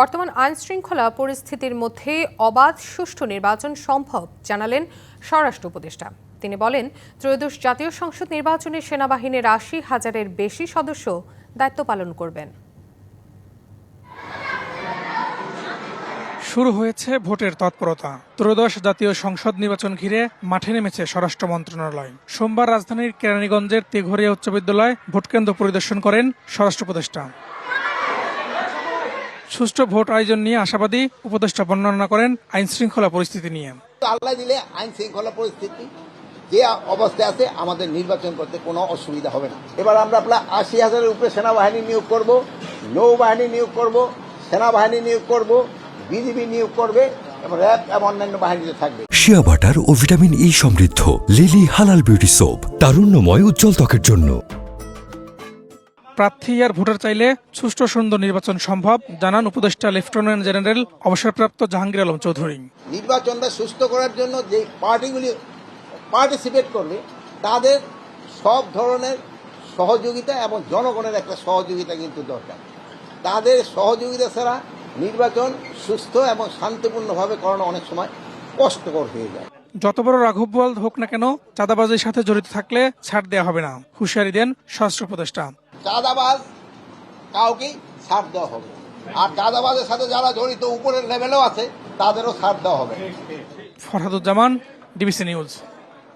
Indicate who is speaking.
Speaker 1: বর্তমান আইন শৃঙ্খলা পরিস্থিতির মধ্যে অবাধ সুষ্ঠু নির্বাচন সম্ভব, জানালেন স্বরাষ্ট্র উপদেষ্টা। তিনি বলেন, ত্রয়োদশ জাতীয় সংসদ নির্বাচনে সেনাবাহিনীর আশি হাজারের বেশি সদস্য দায়িত্ব পালন করবেন।
Speaker 2: শুরু হয়েছে ভোটের তৎপরতা। ত্রয়োদশ জাতীয় সংসদ নির্বাচন ঘিরে মাঠে নেমেছে স্বরাষ্ট্র মন্ত্রণালয়। সোমবার রাজধানীর কেরানীগঞ্জের তেঘরিয়া উচ্চ বিদ্যালয় ভোটকেন্দ্র পরিদর্শন করেন স্বরাষ্ট্র উপদেষ্টা। সুষ্ঠু ভোট আয়োজন নিয়ে আশাবাদী উপদেষ্টা বর্ণনা করেন আইন শৃঙ্খলা পরিস্থিতি নিয়ে।
Speaker 3: তো আল্লাহ দিলে আইন শৃঙ্খলা পরিস্থিতি যে অবস্থায় আছে আমাদের নির্বাচন করতে কোনো অসুবিধা হবে না। এবার আমরা আপনার আশি হাজারের উপরে সেনাবাহিনী নিয়োগ করব নৌবাহিনী নিয়োগ করব সেনাবাহিনী নিয়োগ করব বিজিবি নিয়োগ করবে এবং র্যাব এবং অন্যান্য বাহিনীতে থাকবে।
Speaker 4: শিয়া বাটার ও ভিটামিন ই সমৃদ্ধ লিলি হালাল বিউটি সোপ তারুণ্যময় উজ্জ্বল ত্বকের জন্য।
Speaker 2: প্রার্থী আর ভোটার চাইলে সুষ্ঠু সুন্দর নির্বাচন সম্ভব জানান উপদেষ্টা লেফটেন্যান্ট জেনারেল অবসরপ্রাপ্ত জাহাঙ্গীর আলম চৌধুরী।
Speaker 3: নির্বাচনটা সুস্থ করার জন্য যে পার্টিগুলি পার্টিসিপেট করবে তাদের সব ধরনের সহযোগিতা এবং জনগণের একটা সহযোগিতা কিন্তু দরকার। তাদের সহযোগিতা ছাড়া নির্বাচন সুস্থ এবং শান্তিপূর্ণভাবে করানো অনেক সময় কষ্টকর হয়ে যায়।
Speaker 2: যত বড় রাঘব বল হোক না কেন চাঁদাবাজির সাথে জড়িত থাকলে ছাড় দেওয়া হবে না। হুঁশিয়ারি দেন স্বরাষ্ট্র উপদেষ্টা।
Speaker 3: চাঁদাবাজ কাউকেই ছাড় দেওয়া হবে আর চাঁদাবাজের সাথে যারা জড়িত, উপরের লেভেলেও আছে, তাদেরও ছাড় দেওয়া হবে
Speaker 2: ফরহাদুজ্জামান ডিবিসি নিউজ